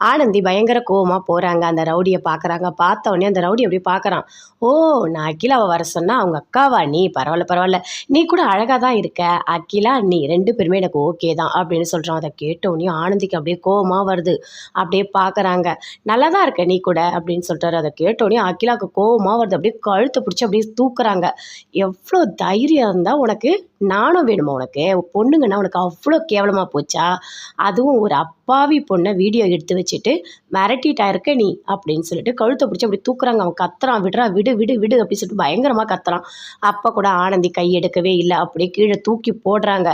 ஆனந்தி பயங்கர கோவமாக போகிறாங்க அந்த ரவுடியை பார்க்குறாங்க பார்த்த உடனே அந்த ரவுடி அப்படியே பார்க்குறான் ஓ நான் அகிலாவை வர சொன்னால் அவங்க அக்காவா நீ? பரவாயில்ல பரவாயில்ல. நீ கூட அழகாக தான் இருக்க. அகிலா நீ ரெண்டு பேருமே எனக்கு ஓகே தான் அப்படின்னு சொல்கிறான் அதை கேட்ட உடனே ஆனந்திக்கு அப்படியே கோவமாக வருது. அப்படியே பார்க்குறாங்க நல்லா தான் இருக்க நீ கூட அப்படின்னு சொல்லிட்டாரு அதை கேட்ட உடனே அகிலாவுக்கு கோவமாக வருது. அப்படியே கழுத்தை பிடிச்சி அப்படியே தூக்குறாங்க. எவ்வளோ தைரியம் இருந்தால் உனக்கு? நானும் வேணுமா உனக்கு? பொண்ணுங்கன்னா உனக்கு அவ்வளோ கேவலமாக போச்சா? அதுவும் ஒரு அப்பாவி பொண்ணை வீடியோ எடுத்து வச்சு வச்சுட்டு மிரட்டிட்டா இருக்க நீ? அப்படின்னு சொல்லிட்டு கழுத்தை பிடிச்சி அப்படி தூக்குறாங்க. அவன் கத்துறான். விடுறா விடு விடு விடு அப்படின்னு சொல்லிட்டு பயங்கரமாக கத்துறான். அப்போ கூட ஆனந்தி கை எடுக்கவே இல்லை. அப்படியே கீழே தூக்கி போடுறாங்க.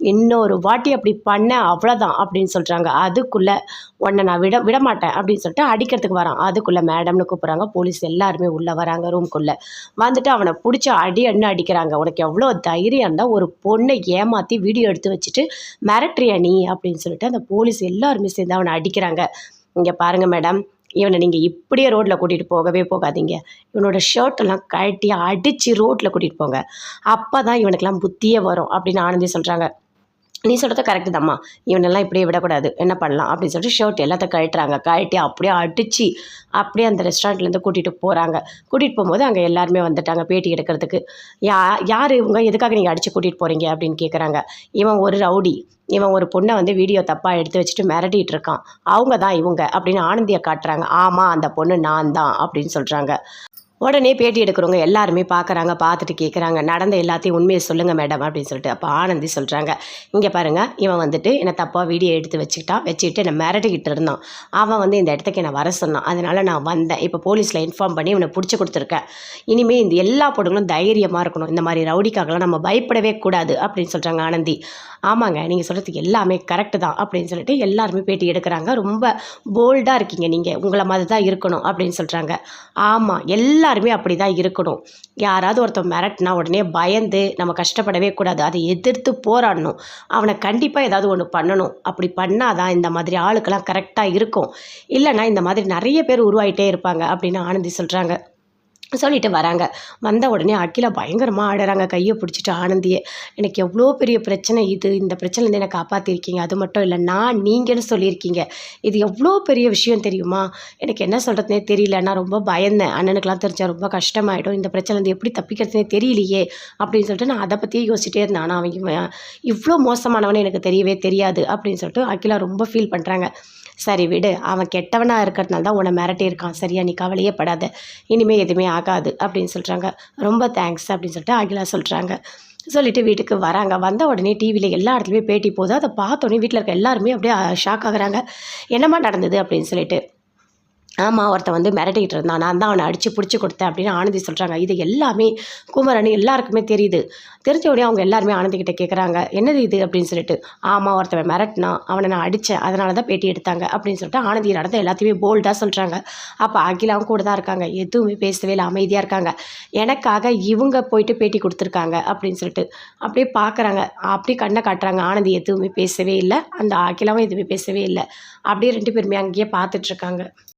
இன்னொரு வாட்டி அப்படி பண்ண அவ்வளோதான் அப்படின்னு சொல்கிறாங்க அதுக்குள்ளே உன்னை நான் விட விட மாட்டேன் அப்படின்னு சொல்லிட்டு அடிக்கிறதுக்கு வரான். அதுக்குள்ளே மேடம்னு கூப்பிட்றாங்க. போலீஸ் எல்லாருமே உள்ளே வராங்க ரூம்குள்ளே வந்துட்டு அவனை பிடிச்சி அடி அண்ணு அடிக்கிறாங்க. உனக்கு எவ்வளோ தைரியம் இருந்தால் ஒரு பொண்ணை ஏமாற்றி வீடியோ எடுத்து வச்சுட்டு மிரட்டுறியா நீ அப்படின்னு சொல்லிட்டு அந்த போலீஸ் எல்லாருமே சேர்ந்து அவனை அடிக்கிறாங்க. இங்கே பாருங்கள் மேடம் இவனை நீங்கள் இப்படியே ரோட்டில் கூட்டிகிட்டு போகவே போகாதீங்க. இவனோட ஷர்ட்டெல்லாம் கழட்டி அடித்து ரோட்டில் கூட்டிகிட்டு போங்க. அப்போ தான் இவனுக்கெல்லாம் புத்தியே வரும் அப்படின்னு ஆனந்தி சொல்கிறாங்க நீ சொல்கிறது கரெக்டு தாம்மா. இவனெல்லாம் இப்படியே விடக்கூடாது. என்ன பண்ணலாம்? அப்படின்னு சொல்லிட்டு ஷர்ட் எல்லாத்தையும் கழட்டுறாங்க. கழட்டி அப்படியே அடித்து அப்படியே அந்த ரெஸ்டாரண்ட்லேருந்து கூட்டிகிட்டு போகிறாங்க கூட்டிகிட்டு போகும்போது அங்கே எல்லாருமே வந்துட்டாங்க பேட்டி எடுக்கிறதுக்கு. யா யார் இவங்க? எதுக்காக நீங்கள் அடித்து கூட்டிகிட்டு போகிறீங்க அப்படின்னு கேட்குறாங்க இவன் ஒரு ரவுடி. இவன் ஒரு பொண்ணை வந்து வீடியோ தப்பாக எடுத்து வச்சுட்டு மிரட்டிகிட்டு இருக்கான். அவங்க தான் இவங்க அப்படின்னு ஆனந்தியை காட்டுறாங்க. ஆமாம் அந்த பொண்ணு நான் தான் அப்படின்னு சொல்கிறாங்க உடனே பேட்டி எடுக்கிறவங்க எல்லாருமே பார்க்குறாங்க பார்த்துட்டு கேட்குறாங்க நடந்த எல்லாத்தையும் உண்மையை சொல்லுங்கள் மேடம் அப்படின்னு சொல்லிட்டு அப்போ ஆனந்தி சொல்கிறாங்க இங்கே பாருங்கள் இவன் வந்துட்டு என்னை தப்பாக வீடியோ எடுத்து வச்சுக்கிட்டான் வச்சுக்கிட்டு என்னை மிரட்டிக்கிட்டு இருந்தான். அவன் வந்து இந்த இடத்துக்கு என்னை வர சொன்னான். அதனால் நான் வந்தேன். இப்போ போலீஸில் இன்ஃபார்ம் பண்ணி இவனை பிடிச்சி கொடுத்துருக்கேன். இனிமேல் இந்த எல்லா பொண்ணுங்களும் தைரியமாக இருக்கணும். இந்த மாதிரி ரவுடிக்காகலாம் நம்ம பயப்படவே கூடாது அப்படின்னு சொல்கிறாங்க ஆனந்தி. ஆமாங்க நீங்கள் சொல்கிறதுக்கு எல்லாமே கரெக்டு தான் அப்படின்னு சொல்லிட்டு எல்லாருமே பேட்டி எடுக்கிறாங்க. ரொம்ப போல்டாக இருக்கீங்க நீங்கள் உங்களை மாதிரி தான் இருக்கணும் அப்படின்னு சொல்கிறாங்க ஆமாம் எல்லா எல்லாருமே அப்படி தான் இருக்கணும். யாராவது ஒருத்தன் மிரட்டினா உடனே பயந்து நம்ம கஷ்டப்படவே கூடாது. அதை எதிர்த்து போராடணும். அவனை கண்டிப்பாக ஏதாவது ஒன்று பண்ணணும். அப்படி பண்ணாதான் இந்த மாதிரி ஆளுக்கெல்லாம் கரெக்டாக இருக்கும். இல்லைன்னா இந்த மாதிரி நிறைய பேர் உருவாகிட்டே இருப்பாங்க அப்படின்னு ஆனந்தி சொல்கிறாங்க சொல்லிட்டு வராங்க. வந்த உடனே அகிலா பயங்கரமாக ஆடுறாங்க. கையை பிடிச்சிட்டு ஆனந்தியே எனக்கு எவ்வளோ பெரிய பிரச்சனை இது? இந்த பிரச்சனைலேருந்து என்னை காப்பாற்றிருக்கீங்க அது மட்டும் இல்லை நான் நீங்கள்னு சொல்லியிருக்கீங்க. இது எவ்வளோ பெரிய விஷயம் தெரியுமா? எனக்கு என்ன சொல்கிறதுனே தெரியல. நான் ரொம்ப பயந்தேன். அண்ணனுக்கெலாம் தெரிஞ்சால் ரொம்ப கஷ்டமாயிடும். இந்த பிரச்சனைலேருந்து எப்படி தப்பிக்கிறதுனே தெரியலையே அப்படின்னு சொல்லிட்டு நான் அதை பற்றியே யோசிச்சிட்டே இருந்தேன். ஆனால் அவங்க இவ்வளோ மோசமானவனே எனக்கு தெரியவே தெரியாது அப்படின்னு சொல்லிட்டு அகிலா ரொம்ப ஃபீல் பண்ணுறாங்க சரி விடு அவன் கெட்டவனாக இருக்கிறதுனால தான் உன்னை மிரட்டியிருக்கான். சரியா நீ கவலையே படாத. இனிமேல் எதுவுமே ஆகாது அப்படின்னு சொல்கிறாங்க ரொம்ப தேங்க்ஸ் அப்படின்னு சொல்லிட்டு அகிலா சொல்கிறாங்க சொல்லிட்டு வீட்டுக்கு வராங்க. வந்த உடனே டிவியில் எல்லா இடத்துலையுமே பேட்டி போகுது. அதை பார்த்தோன்னே வீட்டில் இருக்க எல்லாருமே அப்படியே ஷாக் ஆகுறாங்க. என்னம்மா நடந்தது அப்படின்னு சொல்லிட்டு ஆமாம் ஒருத்தன் வந்து மிரட்டிக்கிட்டு இருந்தான். நான் தான் அவனை அடித்து பிடிச்சி கொடுத்தேன் அப்படின்னு ஆனந்தி சொல்கிறாங்க இது எல்லாமே குமரன் எல்லாருக்குமே தெரியுது. தெரிஞ்ச உடனே அவங்க எல்லாருமே ஆனந்திக்கிட்ட கேட்குறாங்க என்னது இது? அப்படின்னு சொல்லிட்டு ஆமாம் ஒருத்தவன் மிரட்டினான் அவனை நான் அடித்தேன் அதனால தான் பேட்டி எடுத்தாங்க. அப்படின்னு சொல்லிட்டு ஆனந்தி நடந்த எல்லாத்தையுமே போல்டாக சொல்கிறாங்க அப்போ அகிலாவும் கூட தான் இருக்காங்க. எதுவுமே பேசவே இல்லை அமைதியாக இருக்காங்க. எனக்காக இவங்க போயிட்டு பேட்டி கொடுத்துருக்காங்க. அப்படின்னு சொல்லிட்டு அப்படியே பார்க்குறாங்க அப்படியே கண்ணை காட்டுறாங்க. ஆனந்தி எதுவுமே பேசவே இல்லை. அந்த அகிலாவும் எதுவுமே பேசவே இல்லை. அப்படியே ரெண்டு பேருமே அங்கேயே பார்த்துட்ருக்காங்க